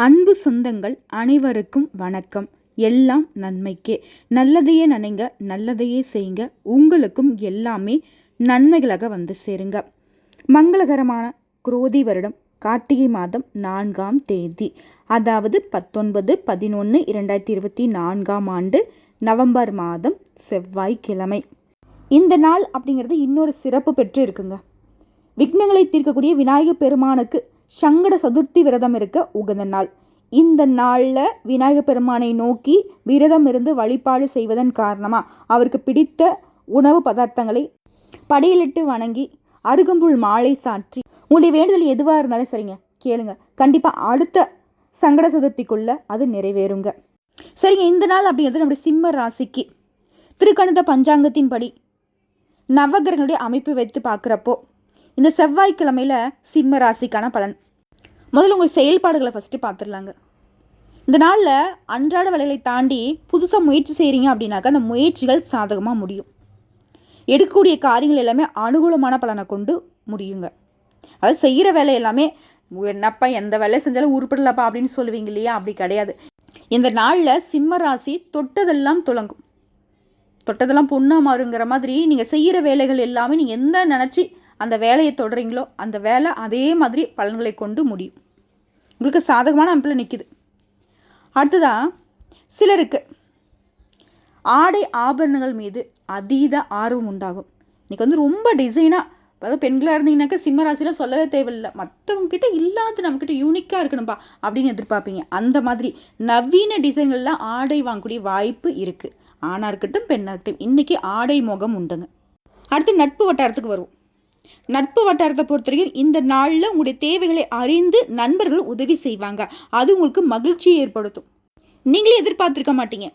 அன்பு சொந்தங்கள் அனைவருக்கும் வணக்கம். எல்லாம் நன்மைக்கே. நல்லதையே நினைங்க நல்லதையே செய்யுங்க. உங்களுக்கும் எல்லாமே நன்மைகளாக வந்து சேருங்க. மங்களகரமான குரோதி வருடம் கார்த்திகை மாதம் நான்காம் தேதி அதாவது பத்தொன்பது பதினொன்று இரண்டாயிரத்தி இருபத்தி நான்காம் ஆண்டு நவம்பர் மாதம் செவ்வாய்க்கிழமை. இந்த நாள் அப்படிங்கிறது இன்னொரு சிறப்பு பெற்று இருக்குங்க விக்னங்களை தீர்க்கக்கூடிய விநாயகப் பெருமானுக்கு சங்கட சதுர்த்தி விரதம் இருக்க உகந்த நாள். இந்த நாளில் விநாயகப் பெருமானை நோக்கி விரதம் இருந்து வழிபாடு செய்வதன் காரணமாக அவருக்கு பிடித்த உணவு பதார்த்தங்களை படியலிட்டு வணங்கி அருகம்புல் மாலை சாற்றி உங்களுடைய வேண்டுதல் எதுவாக இருந்தாலும் சரிங்க கேளுங்க. கண்டிப்பாக அடுத்த சங்கட சதுர்த்திக்குள்ள அது நிறைவேறுங்க. சரிங்க இந்த நாள் அப்படிங்கிறது நம்முடைய சிம்ம ராசிக்கு. திருக்கணித பஞ்சாங்கத்தின்படி நவகிரகங்களுடைய அமைப்பு வைத்து பார்க்குறப்போ இந்த செவ்வாய்க்கிழமையில் சிம்ம ராசிக்கான பலன். முதல்ல உங்கள் செயல்பாடுகளை ஃபஸ்ட்டு பார்த்துடலாங்க இந்த நாளில் அன்றாட வேலைகளை தாண்டி புதுசாக முயற்சி செய்கிறீங்க அப்படின்னாக்கா அந்த முயற்சிகள் சாதகமாக முடியும். எடுக்கக்கூடிய காரியங்கள் எல்லாமே அனுகூலமான பலனை கொண்டு முடியுங்க. அது செய்கிற வேலை எல்லாமே என்னப்பா எந்த வேலையை செஞ்சாலும் உருப்படலப்பா அப்படின்னு சொல்லுவீங்க இல்லையா? அப்படி கிடையாது. இந்த நாளில் சிம்ம ராசி தொட்டதெல்லாம் துளங்கும். தொட்டதெல்லாம் பொண்ணாக மாறுங்கிற மாதிரி நீங்கள் செய்கிற வேலைகள் எல்லாமே நீங்கள் எந்த நினச்சி அந்த வேலையை தொடரீங்களோ அந்த வேலை அதே மாதிரி பலன்களை கொண்டு முடியும். உங்களுக்கு சாதகமான அமைப்பில் நிற்கிது அடுத்ததாக சிலருக்கு ஆடை ஆபரணங்கள் மீது அதீத ஆர்வம் உண்டாகும். இன்றைக்கி வந்து ரொம்ப டிசைனாக அதாவது பெண்களாக இருந்தீங்கன்னாக்கா சிம்ம ராசியில் சொல்லவே தேவையில்லை. மற்றவங்கக்கிட்ட இல்லாத நம்மக்கிட்ட யூனிக்காக இருக்கணும்ப்பா அப்படின்னு எதிர்பார்ப்பீங்க. அந்த மாதிரி நவீன டிசைன்களில் ஆடை வாங்கக்கூடிய வாய்ப்பு இருக்குது ஆணாக இருக்கட்டும் பெண்ணாக இருக்கட்டும் இன்றைக்கி ஆடை முகம் உண்டுங்க. அடுத்து நட்பு வட்டாரத்துக்கு வருவோம். நட்பு வட்டாரத்தை பொறுத்த வரைக்கும் இந்த நாளில் உங்களுடைய தேவைகளை அறிந்து நண்பர்கள் உதவி செய்வாங்க. அது உங்களுக்கு மகிழ்ச்சியை ஏற்படுத்தும். நீங்களே எதிர்பார்த்துருக்க மாட்டீங்க.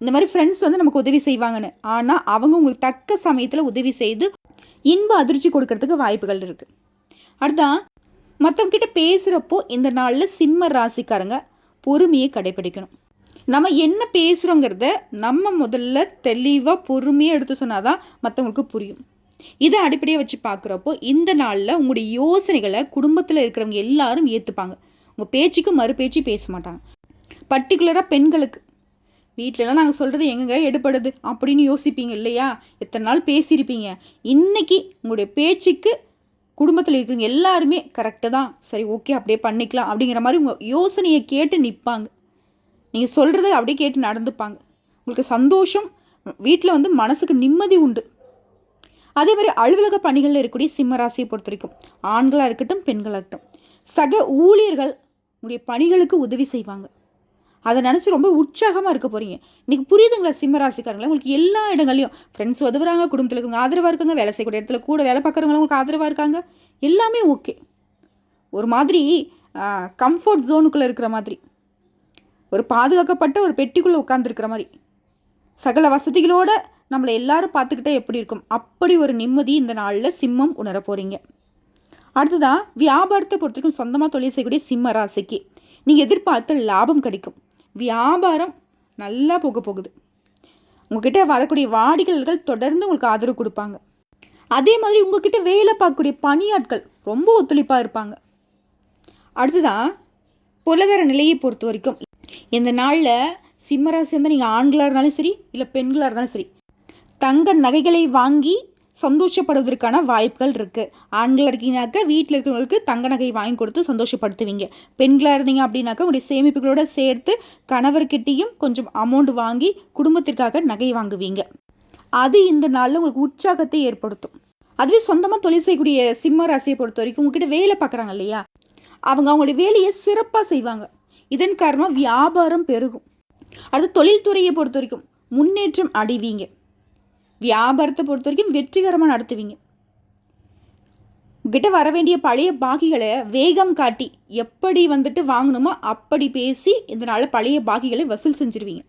இந்த மாதிரி ஃப்ரெண்ட்ஸ் வந்து நமக்கு உதவி செய்வாங்கன்னு. ஆனால் அவங்க உங்களுக்கு தக்க சமயத்தில் உதவி செய்து இன்ப அதிர்ச்சி கொடுக்கறதுக்கு வாய்ப்புகள் இருக்குது அடுத்தா மற்றவங்கிட்ட பேசுகிறப்போ இந்த நாளில் சிம்ம ராசிக்காரங்க பொறுமையை கடைபிடிக்கணும். நம்ம என்ன பேசுகிறோங்கிறத நம்ம முதல்ல தெளிவாக பொறுமையாக எடுத்து சொன்னால் தான் மற்றவங்களுக்கு புரியும். இதை அடிப்படையாக வச்சு பார்க்குறப்போ இந்த நாளில் உங்களுடைய யோசனைகளை குடும்பத்தில் இருக்கிறவங்க எல்லாரும் ஏற்றுப்பாங்க உங்கள் பேச்சுக்கு மறு பேச்சு பேச மாட்டாங்க. பர்டிகுலராக பெண்களுக்கு. வீட்டிலலாம் நாங்கள் சொல்கிறது எங்கெங்க எடுப்படுது அப்படின்னு யோசிப்பீங்க இல்லையா? எத்தனை நாள் பேசியிருப்பீங்க? இன்றைக்கி உங்களுடைய பேச்சுக்கு குடும்பத்தில் இருக்கிறவங்க எல்லாருமே கரெக்டு தான். சரி ஓகே அப்படியே பண்ணிக்கலாம் அப்படிங்கிற மாதிரி உங்கள் யோசனையை கேட்டு நிற்பாங்க நீங்கள் சொல்கிறத அப்படியே கேட்டு நடந்துப்பாங்க. உங்களுக்கு சந்தோஷம் வீட்டில் வந்து மனசுக்கு நிம்மதி உண்டு. அதே மாதிரி அலுவலக பணிகளில் இருக்கக்கூடிய சிம்ம ராசியை பொறுத்த வரைக்கும் ஆண்களாக இருக்கட்டும் பெண்களாக இருக்கட்டும் சக ஊழியர்கள் உங்களுடைய பணிகளுக்கு உதவி செய்வாங்க. அதை நினச்சி ரொம்ப உற்சாகமாக இருக்க போகிறீங்க இன்றைக்கி புரியுதுங்களா சிம்ம ராசிக்காரங்களா? உங்களுக்கு எல்லா இடங்களையும் ஃப்ரெண்ட்ஸ் உதவுறாங்க குடும்பத்தில் இருக்கவங்க ஆதரவாக இருக்காங்க வேலை செய்யக்கூடிய இடத்துல கூட வேலை பார்க்குறவங்களும் உங்களுக்கு ஆதரவாக இருக்காங்க. எல்லாமே ஓகே ஒரு மாதிரி கம்ஃபர்ட் ஜோனுக்குள்ளே இருக்கிற மாதிரி. ஒரு பாதுகாக்கப்பட்ட ஒரு பெட்டிக்குள்ளே உட்காந்துருக்கிற மாதிரி. சகல வசதிகளோட நம்மளை எல்லாரும் பார்த்துக்கிட்டே எப்படி இருக்கும்? அப்படி ஒரு நிம்மதி இந்த நாளில் சிம்மம் உணர போகிறீங்க அடுத்ததான் வியாபாரத்தை பொறுத்தவரைக்கும் சொந்தமாக தொழில் செய்யக்கூடிய சிம்ம ராசிக்கு. நீங்கள் எதிர்பார்த்த லாபம் கிடைக்கும். வியாபாரம் நல்லா போக போகுது. உங்ககிட்ட வரக்கூடிய வாடிக்கையாளர்கள் தொடர்ந்து உங்களுக்கு ஆதரவு கொடுப்பாங்க. அதே மாதிரி உங்ககிட்ட வேலை பார்க்கக்கூடிய பணியாட்கள் ரொம்ப ஒத்துழைப்பாக இருப்பாங்க. அடுத்ததான் பொருளாதார நிலையை பொறுத்த வரைக்கும் இந்த நாளில் சிம்மராசி இருந்தால் நீங்கள் ஆண்களாக இருந்தாலும் சரி இல்லை பெண்களாக இருந்தாலும் சரி தங்க நகைகளை வாங்கி சந்தோஷப்படுவதற்கான வாய்ப்புகள் இருக்குது ஆண்களாக இருக்கீங்கனாக்கா வீட்டில் இருக்கிறவங்களுக்கு தங்க நகை வாங்கி கொடுத்து சந்தோஷப்படுத்துவீங்க. பெண்களாக இருந்தீங்க அப்படின்னாக்கா உங்களுடைய சேமிப்புகளோடு சேர்த்து கணவர்கிட்டையும் கொஞ்சம் அமௌண்ட் வாங்கி குடும்பத்திற்காக நகை வாங்குவீங்க. அது இந்த நாளில் உங்களுக்கு உற்சாகத்தை ஏற்படுத்தும். அதுவே சொந்தமாக தொழில் செய்யக்கூடிய சிம்ம ராசியை பொறுத்த வரைக்கும் உங்ககிட்ட வேலை பார்க்குறாங்க இல்லையா? அவங்க அவங்களுடைய வேலையை சிறப்பாக செய்வாங்க. இதன் காரணமாக வியாபாரம் பெருகும். அடுத்து தொழில்துறையை பொறுத்த வரைக்கும் முன்னேற்றம் அடைவீங்க. வியாபாரத்தை பொறுத்த வரைக்கும் வெற்றிகரமாக நடத்துவீங்க. உங்ககிட்ட வர வேண்டிய பழைய பாக்கிகளை வேகம் காட்டி எப்படி வந்துட்டு வாங்கணுமோ அப்படி பேசி இதனால் பழைய பாக்கிகளை வசூல் செஞ்சிருவீங்க.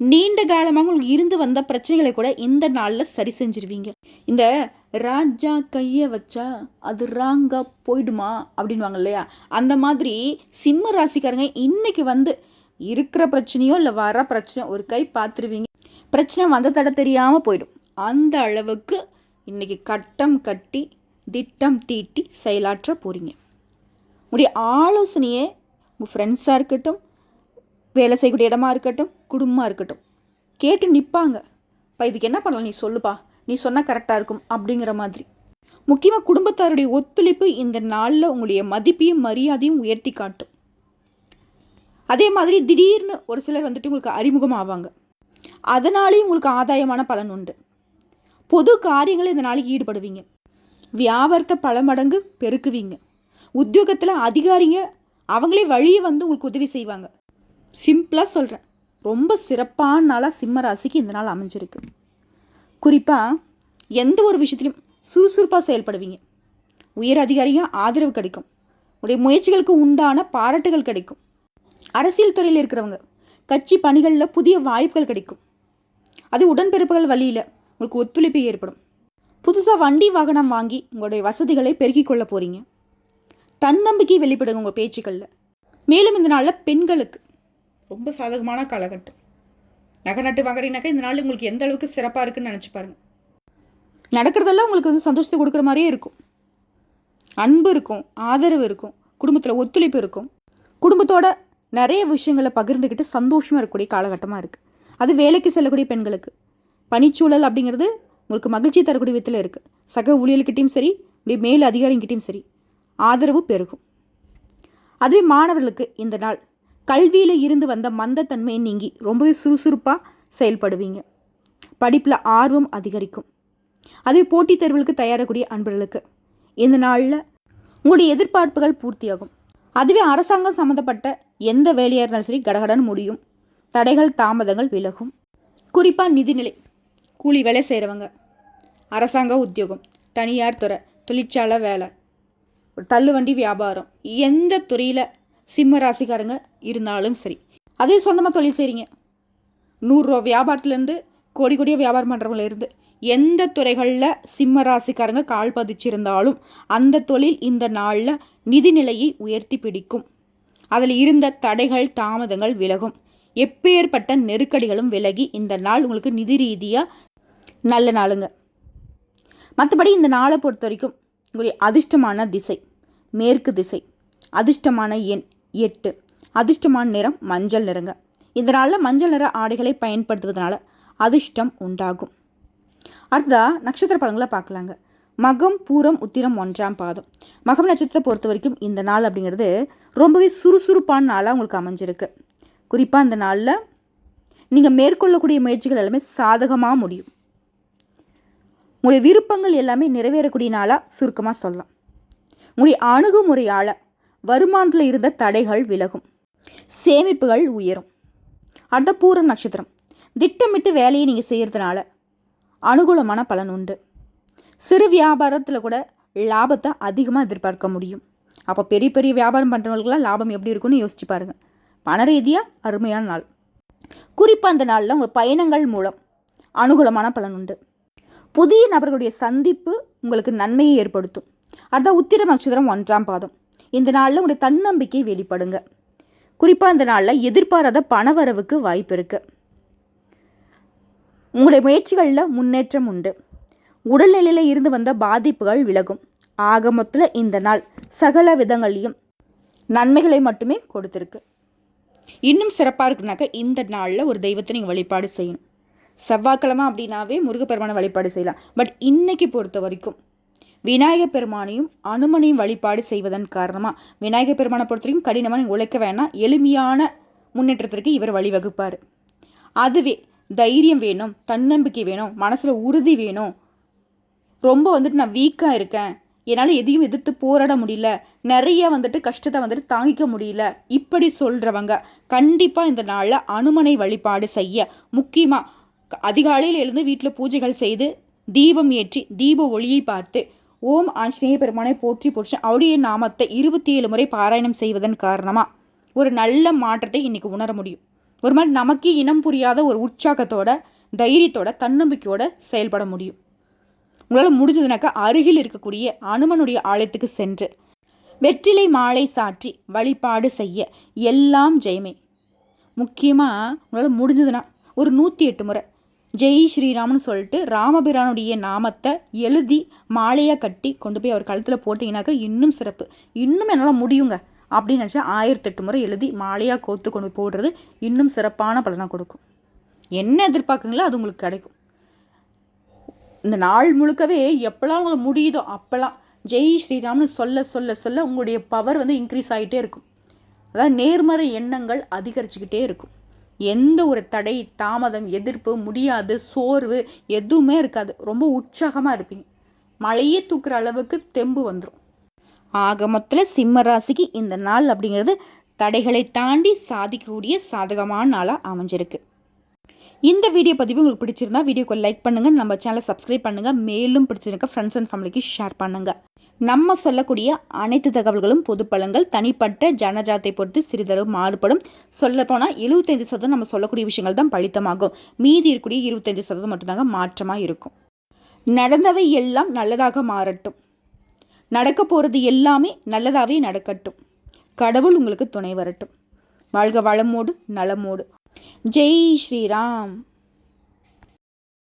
நீண்ட காலமாக உங்களுக்கு இருந்து வந்த பிரச்சனைகளை கூட இந்த நாளில் சரி செஞ்சிருவீங்க. இந்த ராஜா கையை வச்சா அது ராங்கா போயிடுமா அப்படின்வாங்க இல்லையா? அந்த மாதிரி சிம்ம ராசிக்காரங்க இன்னைக்கு வந்து இருக்கிற பிரச்சனையோ இல்லை வர பிரச்சனை ஒரு கை பார்த்துருவீங்க பிரச்சனை வந்த தட தெரியாமல் போயிடும். அந்த அளவுக்கு இன்றைக்கி கட்டம் கட்டி திட்டம் தீட்டி செயலாற்ற போகிறீங்க உங்களுடைய ஆலோசனையே உங்கள் ஃப்ரெண்ட்ஸாக இருக்கட்டும் வேலை செய்யக்கூடிய இடமா இருக்கட்டும் குடும்பமாக இருக்கட்டும். கேட்டு நிற்பாங்க இப்போ இதுக்கு என்ன பண்ணலாம்? நீ சொல்லுப்பா. நீ சொன்னால் கரெக்டாக இருக்கும். அப்படிங்கிற மாதிரி. முக்கியமாக குடும்பத்தாருடைய ஒத்துழைப்பு இந்த நாளில் உங்களுடைய மதிப்பையும் மரியாதையும் உயர்த்தி காட்டும். அதே மாதிரி திடீர்னு ஒரு சிலர் வந்துட்டு உங்களுக்கு அறிமுகம் ஆவாங்க அதனாலேயும் உங்களுக்கு ஆதாயமான பலன் உண்டு. பொது காரியங்களில் இந்த நாளைக்கு ஈடுபடுவீங்க. வியாபாரத்தை பல மடங்கு பெருக்குவீங்க. உத்தியோகத்தில் அதிகாரிங்க அவங்களே வழியே வந்து உங்களுக்கு உதவி செய்வாங்க. சிம்பிளாக சொல்கிறேன் ரொம்ப சிறப்பான நாளாக சிம்ம ராசிக்கு இந்த நாள் அமைஞ்சிருக்கு. குறிப்பாக எந்த ஒரு விஷயத்திலும் சுறுசுறுப்பாக செயல்படுவீங்க. உயர் அதிகாரிங்க ஆதரவு கிடைக்கும். உடைய முயற்சிகளுக்கு உண்டான பாராட்டுகள் கிடைக்கும். அரசியல் துறையில் இருக்கிறவங்க கட்சி பணிகளில் புதிய வாய்ப்புகள் கிடைக்கும். அது உடன்பிறப்புகள் வழியில் உங்களுக்கு ஒத்துழைப்பு ஏற்படும். புதுசாக வண்டி வாகனம் வாங்கி உங்களுடைய வசதிகளை பெருக்கிக் கொள்ள போகிறீங்க தன்னம்பிக்கை வெளிப்படுங்க உங்கள் பேச்சுக்களில். மேலும் இந்த நாளில் பெண்களுக்கு ரொம்ப சாதகமான காலகட்டம். நகை நட்டு வாங்குறீங்கனாக்கா இந்த நாள் உங்களுக்கு எந்த அளவுக்கு சிறப்பாக இருக்குன்னு நினச்சி பாருங்கள் நடக்கிறதெல்லாம் உங்களுக்கு வந்து சந்தோஷத்தை கொடுக்குற மாதிரியே இருக்கும். அன்பு இருக்கும் ஆதரவு இருக்கும் குடும்பத்தில் ஒத்துழைப்பு இருக்கும். குடும்பத்தோட நிறைய விஷயங்களை பகிர்ந்துக்கிட்டு சந்தோஷமாக இருக்கக்கூடிய காலகட்டமாக இருக்குது அது வேலைக்கு செல்லக்கூடிய பெண்களுக்கு. பணிச்சூழல் அப்படிங்கிறது உங்களுக்கு மகிழ்ச்சி தரக்கூடிய விதத்தில் இருக்குது சக ஊழியர்கிட்டையும் சரி இப்படி மேல் அதிகாரிங்கிட்டையும் சரி ஆதரவு பெருகும். அதுவே மாணவர்களுக்கு இந்த நாள். கல்வியில் இருந்து வந்த மந்தத்தன்மையை நீங்கி ரொம்பவே சுறுசுறுப்பாக செயல்படுவீங்க. படிப்பில் ஆர்வம் அதிகரிக்கும். அதுவே போட்டித் தேர்வுகளுக்கு தயாரக்கூடிய அன்பர்களுக்கு இந்த நாளில் உங்களுடைய எதிர்பார்ப்புகள் பூர்த்தியாகும். அதுவே அரசாங்கம் சம்மந்தப்பட்ட எந்த வேலையாக இருந்தாலும் சரி கடகடன் முடியும். தடைகள் தாமதங்கள் விலகும். குறிப்பாக நிதிநிலை. கூலி வேலை செய்கிறவங்க அரசாங்க உத்தியோகம் தனியார் துறை தொழிற்சாலை வேலை ஒரு தள்ளுவண்டி வியாபாரம். எந்த துறையில் சிம்ம ராசிக்காரங்க இருந்தாலும் சரி. அதே சொந்தமாக தொழில் செய்கிறீங்க நூறுரூவா வியாபாரத்துலேருந்து கோடி கோடியாக வியாபாரம் பண்ணுறவங்கள இருந்து எந்த துறைகளில் சிம்ம ராசிக்காரங்க கால் பதிச்சிருந்தாலும் அந்த தொழில் இந்த நாளில் நிதிநிலையை உயர்த்தி பிடிக்கும். அதில் இருந்த தடைகள் தாமதங்கள் விலகும். எப்பேற்பட்ட நெருக்கடிகளும் விலகி இந்த நாள் உங்களுக்கு நிதி ரீதியாக நல்ல நாளுங்க. மற்றபடி இந்த நாளை பொறுத்த வரைக்கும் உங்களுடைய அதிர்ஷ்டமான திசை மேற்கு திசை அதிர்ஷ்டமான எண் எட்டு அதிர்ஷ்டமான நிறம் மஞ்சள் நிறங்க. இந்த நாளில் மஞ்சள் நிற ஆடைகளை பயன்படுத்துவதனால அதிர்ஷ்டம் உண்டாகும். அடுத்ததா நட்சத்திர பலன்களை பார்க்கலாங்க. மகம் பூரம் உத்திரம் ஒன்றாம் பாதம். மகம் நட்சத்திரத்தை பொறுத்த வரைக்கும் இந்த நாள் அப்படிங்கிறது ரொம்பவே சுறுசுறுப்பான நாளாக உங்களுக்கு அமைஞ்சிருக்கு. குறிப்பாக அந்த நாளில் நீங்கள் மேற்கொள்ளக்கூடிய முயற்சிகள் எல்லாமே சாதகமாக முடியும். உங்களுடைய விருப்பங்கள் எல்லாமே நிறைவேறக்கூடிய நாளாக சுருக்கமாக சொல்லலாம். உங்களுடைய அணுகுமுறையால் வருமானத்தில் இருந்த தடைகள் விலகும். சேமிப்புகள் உயரும். அடுத்த பூர நட்சத்திரம். திட்டமிட்டு வேலையை நீங்கள் செய்கிறதுனால அனுகூலமான பலன் உண்டு. சிறு வியாபாரத்தில் கூட லாபத்தை அதிகமாக எதிர்பார்க்க முடியும். அப்போ பெரிய பெரிய வியாபாரம் பண்ணுறவங்களுக்குலாம் லாபம் எப்படி இருக்குன்னு யோசிச்சு பாருங்கள் பண ரீதியாக அருமையான நாள். குறிப்பாக அந்த நாளில் உங்கள் பயணங்கள் மூலம் அனுகூலமான பலன் உண்டு. புதிய நபர்களுடைய சந்திப்பு உங்களுக்கு நன்மையை ஏற்படுத்தும். அதான் உத்திர நட்சத்திரம் ஒன்றாம் பாதம். இந்த நாளில் உங்களுடைய தன்னம்பிக்கை வெளிப்படுங்க. குறிப்பாக இந்த நாளில் எதிர்பாராத பணவரவுக்கு வாய்ப்பு இருக்குது உங்களுடைய முயற்சிகளில் முன்னேற்றம் உண்டு. உடல்நிலையில் இருந்து வந்த பாதிப்புகள் விலகும். ஆக மொத்தத்தில் இந்த நாள் சகல விதங்களையும் நன்மைகளை மட்டுமே கொடுத்துருக்கு. இன்னும் சிறப்பாக இருக்குனாக்கா இந்த நாளில் ஒரு தெய்வத்தை நீங்கள் வழிபாடு செய்யணும். செவ்வாய்க்கிழமை அப்படின்னாவே முருகப்பெருமானை வழிபாடு செய்யலாம். பட் இன்னைக்கு பொறுத்த வரைக்கும் விநாயகப் பெருமானையும் அனுமனையும் வழிபாடு செய்வதன் காரணமாக விநாயகப் பெருமானை பொறுத்த வரைக்கும் கடினமாக நீங்கள் உழைக்க வேணாம். எளிமையான முன்னேற்றத்திற்கு இவர் வழிவகுப்பார். அதுவே தைரியம் வேணும் தன்னம்பிக்கை வேணும் மனசில் உறுதி வேணும். ரொம்ப வந்துட்டு நான் வீக்காக இருக்கேன். என்னால் எதையும் எதிர்த்து போராட முடியல. நிறைய வந்துட்டு கஷ்டத்தை வந்துட்டு தாங்கிக்க முடியல. இப்படி சொல்கிறவங்க கண்டிப்பாக இந்த நாளில் அனுமனை வழிபாடு செய்ய. முக்கியமாக அதிகாலையில் எழுந்து வீட்டில் பூஜைகள் செய்து தீபம் ஏற்றி தீப ஒளியை பார்த்து ஓம் ஆஞ்சநேய பெருமானை போற்றி போற்றி அவருடைய நாமத்தை இருபத்தி ஏழு முறை பாராயணம் செய்வதன் காரணமாக ஒரு நல்ல மாற்றத்தை இன்றைக்கி உணர முடியும். ஒரு மாதிரி நமக்கே இனம் புரியாத ஒரு உற்சாகத்தோட தைரியத்தோட தன்னம்பிக்கையோட செயல்பட முடியும். உங்களால் முடிஞ்சதுனாக்கா அருகில் இருக்கக்கூடிய அனுமனுடைய ஆலயத்துக்கு சென்று வெற்றிலை மாலை சாற்றி வழிபாடு செய்ய எல்லாம் ஜெயமே. முக்கியமாக உங்களால் முடிஞ்சதுன்னா ஒரு நூற்றி எட்டு முறை ஜெய் ஸ்ரீராம்னு சொல்லிட்டு ராமபிரானுடைய நாமத்தை எழுதி மாலையாக கட்டி கொண்டு போய் அவர் கழுத்தில் போட்டிங்கனாக்கா இன்னும் சிறப்பு. இன்னும் என்னால் முடியுங்க அப்படின்னு நினச்சா ஆயிரத்தெட்டு முறை எழுதி மாலையாக கோத்து கொண்டு போடுறது இன்னும் சிறப்பான பலனாக கொடுக்கும். என்ன எதிர்பார்க்குறீங்களோ அது உங்களுக்கு கிடைக்கும். இந்த நாள் முழுக்கவே எப்போல்லாம் உங்களுக்கு முடியுதோ அப்போல்லாம் ஜெய் ஸ்ரீராம்னு சொல்ல சொல்ல சொல்ல உங்களுடைய பவர் வந்து இன்க்ரீஸ் ஆகிட்டே இருக்கும். அதாவது நேர்மறை எண்ணங்கள் அதிகரிச்சுக்கிட்டே இருக்கும். எந்த ஒரு தடை தாமதம் எதிர்ப்பு முடியாது சோர்வு எதுவுமே இருக்காது. ரொம்ப உற்சாகமாக இருப்பீங்க. மழையே தூக்குற அளவுக்கு தெம்பு வந்துடும் ஆக மொத்தத்தில் சிம்ம ராசிக்கு இந்த நாள் அப்படிங்கிறது தடைகளை தாண்டி சாதிக்கக்கூடிய சாதகமான நாளாக அமைஞ்சிருக்கு. இந்த வீடியோ பதிவு உங்களுக்கு பிடிச்சிருந்தா வீடியோக்கு லைக் பண்ணுங்கள் நம்ம சேனலை சப்ஸ்கிரைப் பண்ணுங்கள் மேலும் பிடிச்சிருக்க ஃப்ரெண்ட்ஸ் அண்ட் ஃபேமிலிக்கு ஷேர் பண்ணுங்கள் நம்ம சொல்லக்கூடிய அனைத்து தகவல்களும் பொது பலன்கள் தனிப்பட்ட ஜனஜாத்தை பொறுத்து சிறிதளவு மாறுபடும். சொல்லப்போனால் எழுபத்தைந்து சதவீதம் நம்ம சொல்லக்கூடிய விஷயங்கள் தான் பழித்தமாகும் மீதி இருக்கக்கூடிய இருபத்தைந்து சதவீதம் மட்டும்தாங்க மாற்றமாக இருக்கும். நடந்தவை எல்லாம் நல்லதாக மாறட்டும். நடக்க போகிறது எல்லாமே நல்லதாகவே நடக்கட்டும். கடவுள் உங்களுக்கு துணை வரட்டும். வாழ்க வளமோடு நலமோடு. ஜெய் ஸ்ரீராம்